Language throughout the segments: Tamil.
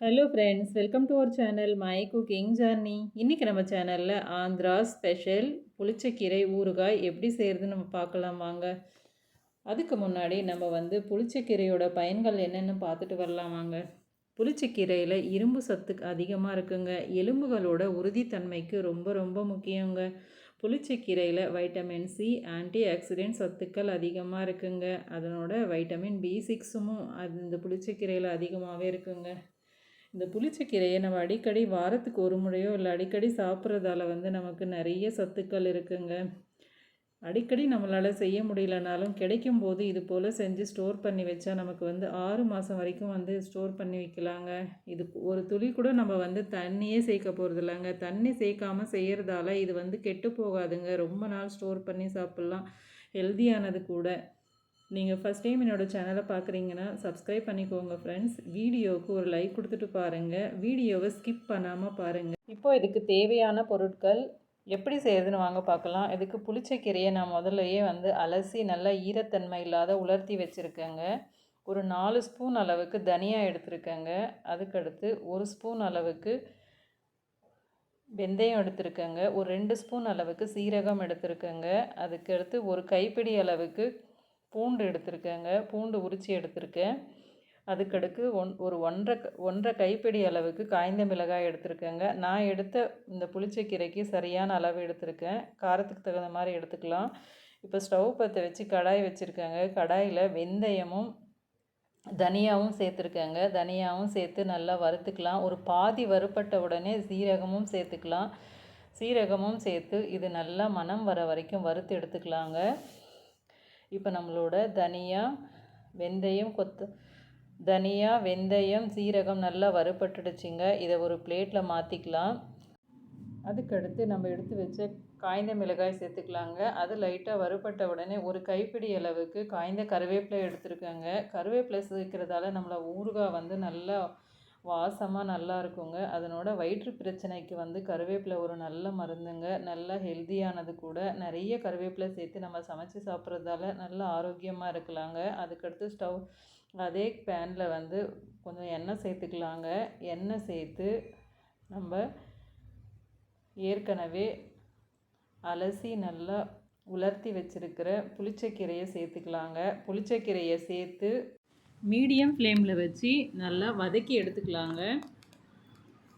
Hello friends welcome to our channel my cooking journey இன்றைக்கி நம்ம சேனலில் ஆந்திரா ஸ்பெஷல் புளிச்சக்கீரை ஊறுகாய் எப்படி செய்கிறதுன்னு நம்ம பார்க்கலாம் வாங்க. அதுக்கு முன்னாடி நம்ம வந்து புளிச்சக்கீரையோட பயன்கள் என்னென்னு பார்த்துட்டு வரலாம் வாங்க. புளிச்சக்கீரையில் இரும்பு சத்து அதிகமாக இருக்குங்க. எலும்புகளோட உறுதித்தன்மைக்கு ரொம்ப ரொம்ப முக்கியங்க. புளிச்சக்கீரையில் வைட்டமின் சி ஆன்டி ஆக்சிடென்ட் சத்துக்கள் அதிகமாக இருக்குங்க. அதனோட வைட்டமின் பி சிக்ஸும் அது இந்த புளிச்சக்கீரையில் அதிகமாகவே இருக்குங்க. இந்த புளிச்சக்கீரையை நம்ம அடிக்கடி வாரத்துக்கு ஒரு முறையோ இல்லை அடிக்கடி சாப்பிட்றதால வந்து நமக்கு நிறைய சத்துக்கள் இருக்குங்க. அடிக்கடி நம்மளால் செய்ய முடியலனாலும் கிடைக்கும் போது இது போல் செஞ்சு ஸ்டோர் பண்ணி வச்சா நமக்கு வந்து ஆறு மாதம் வரைக்கும் வந்து ஸ்டோர் பண்ணி வைக்கலாங்க. இது ஒரு துளி கூட நம்ம வந்து தண்ணியே சேர்க்க போகிறது இல்லைங்க. தண்ணி சேர்க்காமல் செய்கிறதால இது வந்து கெட்டு போகாதுங்க. ரொம்ப நாள் ஸ்டோர் பண்ணி சாப்பிட்லாம். ஹெல்த்தியானது கூட. நீங்கள் ஃபஸ்ட் டைம் என்னோடய சேனலை பார்க்குறீங்கன்னா சப்ஸ்கிரைப் பண்ணிக்கோங்க ஃப்ரெண்ட்ஸ் வீடியோவுக்கு ஒரு லைக் கொடுத்துட்டு பாருங்கள் வீடியோவை ஸ்கிப் பண்ணாமல் பாருங்கள் இப்போ இதுக்கு தேவையான பொருட்கள் எப்படி செய்கிறதுன்னு வாங்க பார்க்கலாம். இதுக்கு புளிச்சக்கீரையை நான் முதல்லையே வந்து அலசி நல்லா ஈரத்தன்மை இல்லாத உலர்த்தி வச்சுருக்கேங்க. ஒரு நாலு ஸ்பூன் அளவுக்கு தனியாக எடுத்திருக்கேங்க. அதுக்கடுத்து ஒரு ஸ்பூன் அளவுக்கு வெந்தயம் எடுத்திருக்கேங்க. ஒரு ரெண்டு ஸ்பூன் அளவுக்கு சீரகம் எடுத்திருக்கேங்க. அதுக்கடுத்து ஒரு கைப்பிடி அளவுக்கு பூண்டு எடுத்திருக்கேங்க. பூண்டு உரித்து எடுத்திருக்கேன். அதுக்கடுக்கு ஒன் ஒரு ஒன்றரை ஒன்றரை கைப்பிடி அளவுக்கு காய்ந்த மிளகாய் எடுத்திருக்கேங்க. நான் எடுத்த இந்த புளிச்சக்கீரைக்கு சரியான அளவு எடுத்திருக்கேன். காரத்துக்கு தகுந்த மாதிரி எடுத்துக்கலாம். இப்போ ஸ்டவ் பற்ற வச்சு கடாய் வச்சுருக்கேங்க. கடாயில் வெந்தயமும் தனியாவும் சேர்த்துருக்கேங்க. தனியாவும் சேர்த்து நல்லா வறுத்துக்கலாம். ஒரு பாதி வறுப்பட்ட உடனே சீரகமும் சேர்த்துக்கலாம். சீரகமும் சேர்த்து இது நல்லா மனம் வர வரைக்கும் வறுத்து எடுத்துக்கலாங்க. இப்போ நம்மளோட தனியா வெந்தயம் கொத்து தனியா வெந்தயம் சீரகம் நல்லா வறுபட்டுடுச்சிங்க. இதை ஒரு பிளேட்டில் மாற்றிக்கலாம் அதுக்கடுத்து நம்ம எடுத்து வச்ச காய்ந்த மிளகாய் சேர்த்துக்கலாங்க. அது லைட்டாக வறுபட்ட உடனே ஒரு கைப்பிடி அளவுக்கு காய்ந்த கருவேப்பிலை எடுத்துருக்கேங்க. கருவேப்பிலை சேர்க்கறதால நம்மளை ஊறுகாய் வந்து நல்லா வாசமாக நல்லா இருக்குங்க. அதனோட வயிற்று பிரச்சனைக்கு வந்து கருவேப்பிலை ஒரு நல்ல மருந்துங்க. நல்லா ஹெல்த்தியானது கூட. நிறைய கருவேப்பிலை சேர்த்து நம்ம சமைச்சு சாப்பிட்றதால நல்லா ஆரோக்கியமாக இருக்கலாங்க. அதுக்கடுத்து ஸ்டவ் அதே பேனில் வந்து கொஞ்சம் எண்ணெய் சேர்த்துக்கலாங்க. எண்ணெய் சேர்த்து நம்ம ஏற்கனவே அலசி நல்லா உலர்த்தி வச்சுருக்கிற புளிச்சக்கீரையை சேர்த்துக்கலாங்க. புளிச்சக்கீரையை சேர்த்து மீடியம் ஃப்ளேமில் வச்சு நல்லா வதக்கி எடுத்துக்கலாங்க.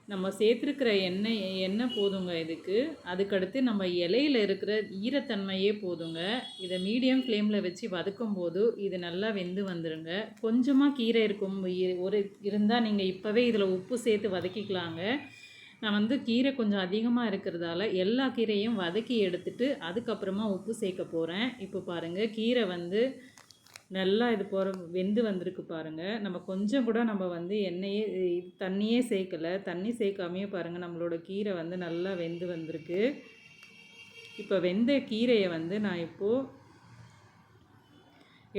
நம்ம சேர்த்துருக்கிற எண்ணெய் எண்ணெய் போதுங்க இதுக்கு. அதுக்கடுத்து நம்ம இலையில் இருக்கிற ஈரத்தன்மையே போதுங்க. இதை மீடியம் ஃப்ளேமில் வச்சு வதக்கும் போது இது நல்லா வெந்து வந்துடுங்க கொஞ்சமாக கீரை இருக்கும் ஒரு இருந்தால் நீங்கள் இப்போவே இதில் உப்பு சேர்த்து வதக்கிக்கலாங்க. நான் வந்து கீரை கொஞ்சம் அதிகமாக இருக்கிறதால எல்லா கீரையும் வதக்கி எடுத்துட்டு அதுக்கப்புறமா உப்பு சேர்க்க போகிறேன் இப்போ பாருங்கள் கீரை வந்து நல்லா இது போகிற வெந்து வந்திருக்கு பாருங்கள் நம்ம கொஞ்சம் கூட நம்ம வந்து எண்ணெயே தண்ணியே சேர்க்கலை தண்ணி சேர்க்காமையே பாருங்கள் நம்மளோட கீரை வந்து நல்லா வெந்து வந்திருக்கு. இப்போ வெந்த கீரையை வந்து நான் இப்போது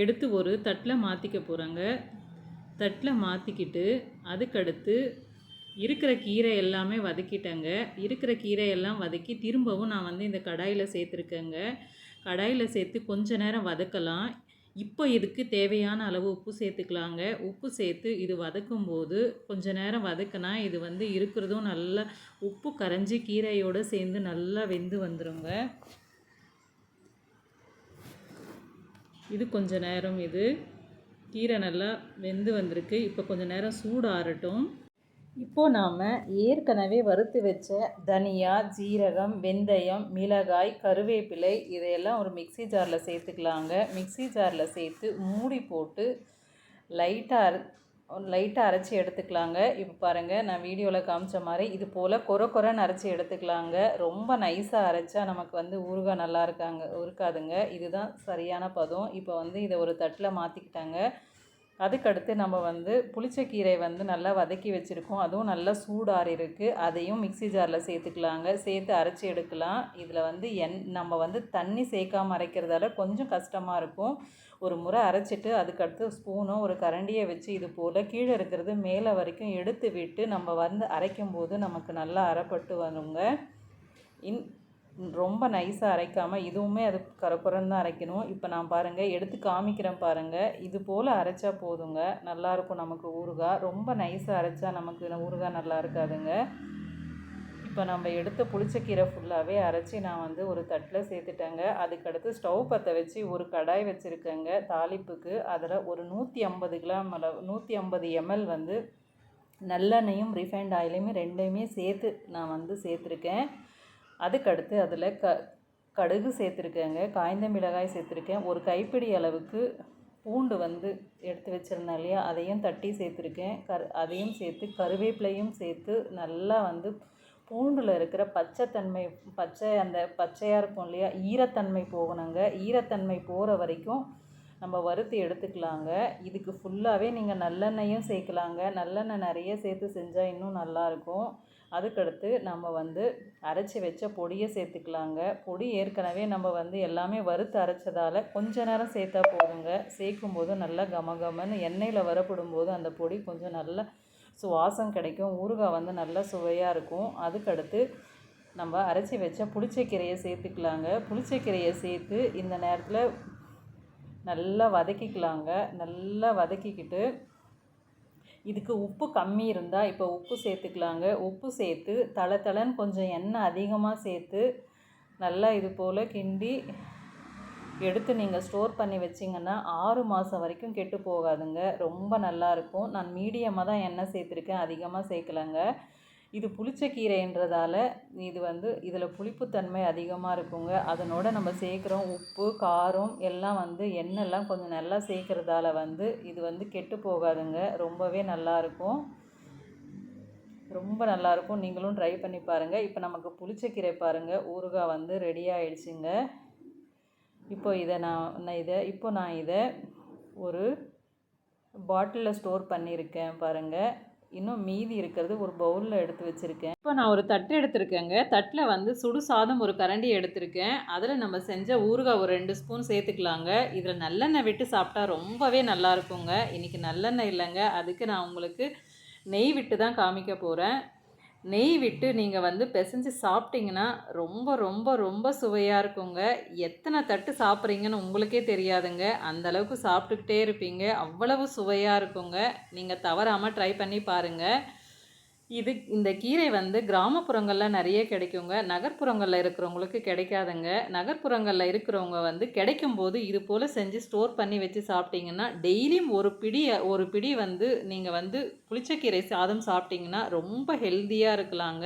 எடுத்து ஒரு தட்டில் மாற்றிக்க போகிறேங்க தட்டில் மாற்றிக்கிட்டு அதுக்கடுத்து இருக்கிற கீரை எல்லாமே வதக்கிட்டேங்க. இருக்கிற கீரை எல்லாம் வதக்கி திரும்பவும் நான் வந்து இந்த கடாயில் சேர்த்துருக்கேங்க. கடாயில் சேர்த்து கொஞ்ச நேரம் வதக்கலாம். இப்போ இதுக்கு தேவையான அளவு உப்பு சேர்த்துக்கலாங்க? உப்பு சேர்த்து இது வதக்கும் போது கொஞ்ச நேரம் வதக்கினா இது வந்து இருக்கிறதும் நல்லா உப்பு கரைஞ்சி கீரையோடு சேர்ந்து நல்லா வெந்து வந்துடுங்க இது கொஞ்ச நேரம் இது. கீரை நல்லா வெந்து வந்திருக்கு. இப்போ கொஞ்சம் நேரம் சூடாறட்டும் இப்போது நாம் ஏற்கனவே வறுத்து வச்ச தனியா ஜீரகம் வெந்தயம் மிளகாய் கருவேப்பிலை இதையெல்லாம் ஒரு மிக்சி ஜாரில் சேர்த்துக்கலாங்க. மிக்சி ஜாரில் சேர்த்து மூடி போட்டு லைட்டாக அரை லைட்டாக அரைச்சி எடுத்துக்கலாங்க. இப்போ பாருங்கள் நான் வீடியோவில் காமிச்ச மாதிரி இது போல் கொர கொரன்னு அரைச்சி எடுத்துக்கலாங்க. ரொம்ப நைஸாக அரைச்சா நமக்கு வந்து ஊறுகாய் நல்லா இருக்காங்க இருக்காதுங்க இதுதான் சரியான பதம். இப்போ வந்து இதை ஒரு தட்டில் மாற்றிக்கிட்டாங்க அதுக்கடுத்து நம்ம வந்து புளிச்சக்கீரை வந்து நல்லா வதக்கி வச்சுருக்கோம். அதுவும் நல்லா சூடாறி இருக்குது அதையும் மிக்சி ஜாரில் சேர்த்துக்கலாங்க. சேர்த்து அரைச்சி எடுக்கலாம். இதில் வந்து என் நம்ம வந்து தண்ணி சேர்க்காமல் அரைக்கிறதால கொஞ்சம் கஷ்டமாக இருக்கும். ஒரு முறை அரைச்சிட்டு அதுக்கடுத்து ஸ்பூனும் ஒரு கரண்டியை வச்சு இது போல் கீழே இருக்கிறது மேலே வரைக்கும் எடுத்து விட்டு நம்ம வந்து அரைக்கும் போது நமக்கு நல்லா அரைப்பட்டு வருங்க. இன் ரொம்ப நைஸாக அரைக்காமல் இதுவுமே அது கரக்குரன்னு தான் அரைக்கணும். இப்போ நான் பாருங்கள் எடுத்து காமிக்கிறேன் பாருங்கள் இது போல் அரைச்சா போதுங்க. நல்லாயிருக்கும் நமக்கு ஊறுகாய் ரொம்ப நைஸாக அரைச்சா நமக்கு ஊறுகாய் நல்லா இருக்காதுங்க. இப்போ நம்ம எடுத்த புளிச்சக்கீரை ஃபுல்லாகவே அரைச்சி நான் வந்து ஒரு தட்டில் சேர்த்துட்டேங்க. அதுக்கடுத்து ஸ்டவ் பற்ற வச்சு ஒரு கடாய் வச்சுருக்கேங்க தாளிப்புக்கு. அதில் ஒரு நூற்றி ஐம்பது கிராம் அளவு நூற்றி ஐம்பது எம்எல் வந்து நல்லெண்ணெயும் ரிஃபைண்ட் ஆயிலையுமே ரெண்டையுமே சேர்த்து நான் வந்து சேர்த்துருக்கேன். அதுக்கடுத்து அதில் க கடுகு சேர்த்துருக்கேங்க காய்ந்த மிளகாய் சேர்த்துருக்கேன். ஒரு கைப்பிடி அளவுக்கு பூண்டு வந்து எடுத்து வச்சுருந்தேன் இல்லையா? அதையும் தட்டி சேர்த்துருக்கேன். கரு அதையும் சேர்த்து கருவேப்பிலையும் சேர்த்து நல்லா வந்து பூண்டில் இருக்கிற பச்சைத்தன்மை பச்சை அந்த பச்சையாக இருக்கும் இல்லையா? ஈரத்தன்மை போகணுங்க. ஈரத்தன்மை போகிற வரைக்கும் நம்ம வறுத்து எடுத்துக்கலாங்க. இதுக்கு ஃபுல்லாகவே நீங்கள் நல்லெண்ணெயும் சேர்க்கலாங்க. நல்லெண்ணெய் நிறைய சேர்த்து செஞ்சால் இன்னும் நல்லாயிருக்கும். அதுக்கடுத்து நம்ம வந்து அரைச்சி வச்ச பொடியை சேர்த்துக்கலாங்க. பொடி ஏற்கனவே நம்ம வந்து எல்லாமே வறுத்து அரைச்சதால் கொஞ்ச நேரம் சேர்த்தா போதுங்க. சேர்க்கும் போது நல்லா கம கமன்னு எண்ணெயில் வரப்படும் போது அந்த பொடி கொஞ்சம் நல்லா சுவாசம் கிடைக்கும். ஊறுகாய் வந்து நல்லா சுவையாக இருக்கும். அதுக்கடுத்து நம்ம அரைச்சி வச்ச புளிச்சக்கீரையை சேர்த்துக்கலாங்க. புளிச்சக்கீரையை சேர்த்து இந்த நேரத்தில் நல்லா வதக்கிக்கலாங்க. நல்லா வதக்கிக்கிட்டு இதுக்கு உப்பு கம்மி இருந்தால் இப்போ உப்பு சேர்த்துக்கலாங்க. உப்பு சேர்த்து தலை தலைன்னு கொஞ்சம் எண்ணெய் அதிகமாக சேர்த்து நல்லா இது போல் கிண்டி எடுத்து நீங்கள் ஸ்டோர் பண்ணி வச்சிங்கன்னா ஆறு மாதம் வரைக்கும் கெட்டு போகாதுங்க. ரொம்ப நல்லாயிருக்கும் நான் மீடியமாக தான் எண்ணெய் சேர்த்துருக்கேன். அதிகமாக சேர்க்கலங்க. இது புளிச்ச கீரைன்றதால இது வந்து இதில் புளிப்புத்தன்மை அதிகமாக இருக்குங்க. அதனோட நம்ம சேர்க்குறோம் உப்பு காரம் எல்லாம் வந்து எண்ணெய்லாம் கொஞ்சம் நல்லா சேர்க்குறதால வந்து இது வந்து கெட்டு போகாதுங்க. ரொம்பவே நல்லாயிருக்கும் ரொம்ப நல்லாயிருக்கும் நீங்களும் ட்ரை பண்ணி பாருங்கள் இப்போ நமக்கு புளிச்சக்கீரை பாருங்கள் ஊறுகாய் வந்து ரெடி ஆயிடுச்சுங்க. இப்போ இதை நான் நான் இதை இப்போ நான் இதை ஒரு பாட்டிலில் ஸ்டோர் பண்ணியிருக்கேன் பாருங்கள் இன்னும் மீதி இருக்கிறது ஒரு பவுலில் எடுத்து வச்சுருக்கேன். இப்போ நான் ஒரு தட்டு எடுத்திருக்கேங்க. தட்டில் வந்து சுடு சாதம் ஒரு கரண்டி எடுத்திருக்கேன். அதில் நம்ம செஞ்ச ஊறுகாய் ஒரு ரெண்டு ஸ்பூன் சேர்த்துக்கலாங்க. இதில் நல்லெண்ணெய் விட்டு சாப்பிட்டா ரொம்பவே நல்லா இருக்குங்க. இன்றைக்கி நல்லெண்ணெய் இல்லைங்க. அதுக்கு நான் உங்களுக்கு நெய் விட்டு தான் காமிக்க போகிறேன் நெய் விட்டு நீங்கள் வந்து பிசைஞ்சு சாப்பிட்டிங்கன்னா ரொம்ப ரொம்ப ரொம்ப சுவையாக இருக்குங்க. எத்தனை தட்டு சாப்பிட்றீங்கன்னு உங்களுக்கே தெரியாதுங்க. அந்தளவுக்கு சாப்பிட்டுக்கிட்டே இருப்பீங்க. அவ்வளவு சுவையாக இருக்குங்க. நீங்கள் தவறாமல் ட்ரை பண்ணி பாருங்கள் இது இந்த கீரை வந்து கிராமப்புறங்களில் நிறைய கிடைக்குங்க. நகர்ப்புறங்களில் இருக்கிறவங்களுக்கு கிடைக்காதுங்க. நகர்ப்புறங்களில் இருக்கிறவங்க வந்து கிடைக்கும் போது இது போல் செஞ்சு ஸ்டோர் பண்ணி வச்சு சாப்பிட்டிங்கன்னா டெய்லியும் ஒரு பிடி ஒரு பிடி வந்து நீங்கள் வந்து புளிச்சக்கீரை சாதம் சாப்பிட்டிங்கன்னா ரொம்ப ஹெல்த்தியாக இருக்கலாங்க.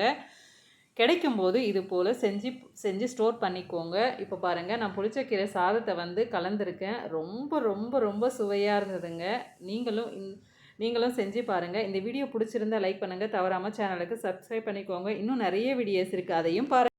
கிடைக்கும்போது இது போல் செஞ்சு செஞ்சு ஸ்டோர் பண்ணிக்கோங்க. இப்போ பாருங்கள் நான் புளிச்சக்கீரை சாதத்தை வந்து கலந்துருக்கேன். ரொம்ப ரொம்ப ரொம்ப சுவையாக இருந்ததுங்க. நீங்களும் நீங்களும் செஞ்சு பாருங்கள் இந்த வீடியோ பிடிச்சிருந்தா லைக் பண்ணுங்கள் தவறாமல் சேனலுக்கு சப்ஸ்கிரைப் பண்ணிக்கோங்க. இன்னும் நிறைய வீடியோஸ் இருக்குது அதையும் பாருங்கள்